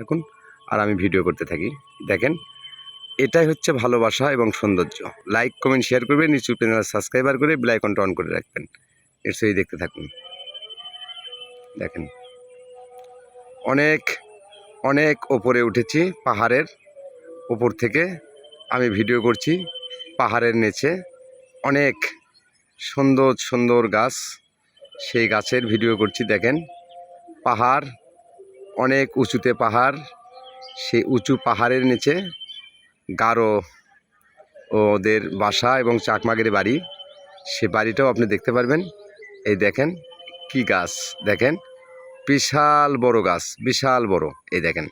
থাকুন আর আমি ভিডিও করতে থাকি। দেখেন, এটাই হচ্ছে ভালোবাসা এবং সৌন্দর্য। লাইক কমেন্ট শেয়ার করবেন, নিচু চ্যানেল সাবস্ক্রাইবার করে বেল আইকনটা অন করে রাখবেন। নিশ্চয়ই দেখতে থাকুন। দেখেন, অনেক অনেক ওপরে উঠেছি, পাহাড়ের উপর থেকে আমি ভিডিও করছি, পাহাড়ের নিচে। অনেক সুন্দর সুন্দর গাছ, সেই গাছের ভিডিও করছি, দেখেন। পাহাড় অনেক উঁচুতে পাহাড়, সেই উঁচু পাহাড়ের নিচে গারো ওদের বাসা এবং চাকমাগের বাড়ি। সে বাড়িটাও আপনি দেখতে পারবেন। এই দেখেন কি গাছ, দেখেন বিশাল বড় গাছ, বিশাল বড়, এই দেখেন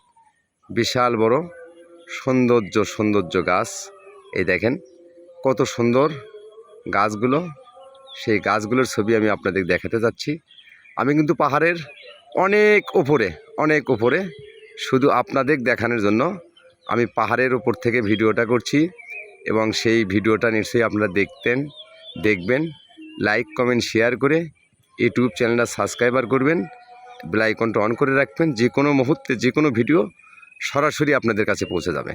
বিশাল বড় সৌন্দর্য সৌন্দর্য গাছ, এই দেখেন কত সুন্দর গাছগুলো। সেই গাছগুলোর ছবি আমি আপনাদের দেখাতে যাচ্ছি। আমি কিন্তু পাহাড়ের অনেক ওপরে অনেক ওপরে শুধু আপনাদের দেখানোর জন্য আমি পাহাড়ের ওপর থেকে ভিডিওটা করছি এবং সেই ভিডিওটা নিশ্চয়ই আপনারা দেখতেন, দেখবেন। লাইক কমেন্ট শেয়ার করে ইউটিউব চ্যানেলটা সাবস্ক্রাইবার করবেন। বেল আইকনটা অন করে রাখবেন। যে কোনো মুহূর্তে যে কোনো ভিডিও সরাসরি আপনাদের কাছে পৌঁছে যাবে।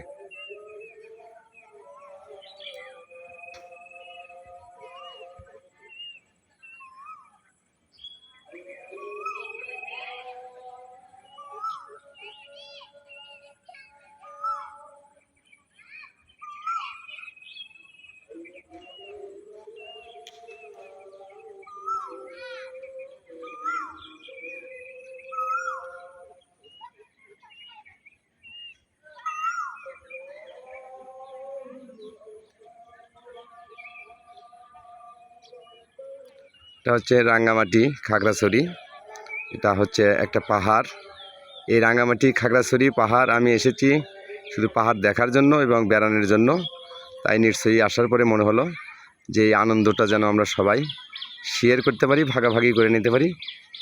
এটা হচ্ছে রাঙ্গামাটি, খাগড়াছড়ি। এটা হচ্ছে একটা পাহাড়। এই রাঙ্গামাটি, খাগড়াছড়ি পাহাড় আমি এসেছি শুধু পাহাড় দেখার জন্য এবং বেড়ানোর জন্য। তাই নিশ্চয়ই আসার পরে মনে হলো যে এই আনন্দটা যেন আমরা সবাই শেয়ার করতে পারি, ভাগাভাগি করে নিতে পারি।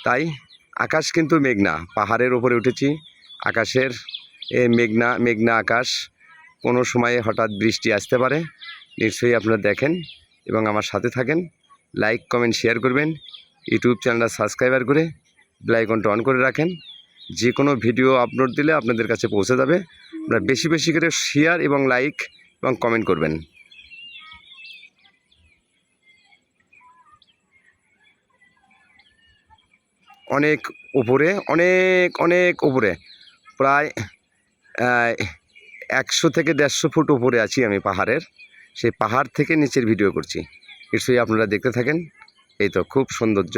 তাই আকাশ কিন্তু মেঘনা, পাহাড়ের উপরে উঠেছি। আকাশের এ মেঘনা মেঘনা আকাশ, কোনো সময়ে হঠাৎ বৃষ্টি আসতে পারে। নিশ্চয়ই আপনারা দেখেন এবং আমার সাথে থাকেন। লাইক কমেন্ট শেয়ার করবেন। ইউটিউব চ্যানেলটা সাবস্ক্রাইবার করে বেল আইকনটা অন করে রাখেন। যে কোনো ভিডিও আপলোড দিলে আপনাদের কাছে পৌঁছে যাবে। আপনারা বেশি বেশি করে শেয়ার এবং লাইক এবং কমেন্ট করবেন। অনেক উপরে, অনেক অনেক উপরে। প্রায় একশো থেকে দেড়শো ফুট উপরে আছি আমি পাহাড়ের। সেই পাহাড় থেকে নিচের ভিডিও করছি। নিশ্চয়ই আপনারা দেখতে থাকেন। এই তো খুব সৌন্দর্য।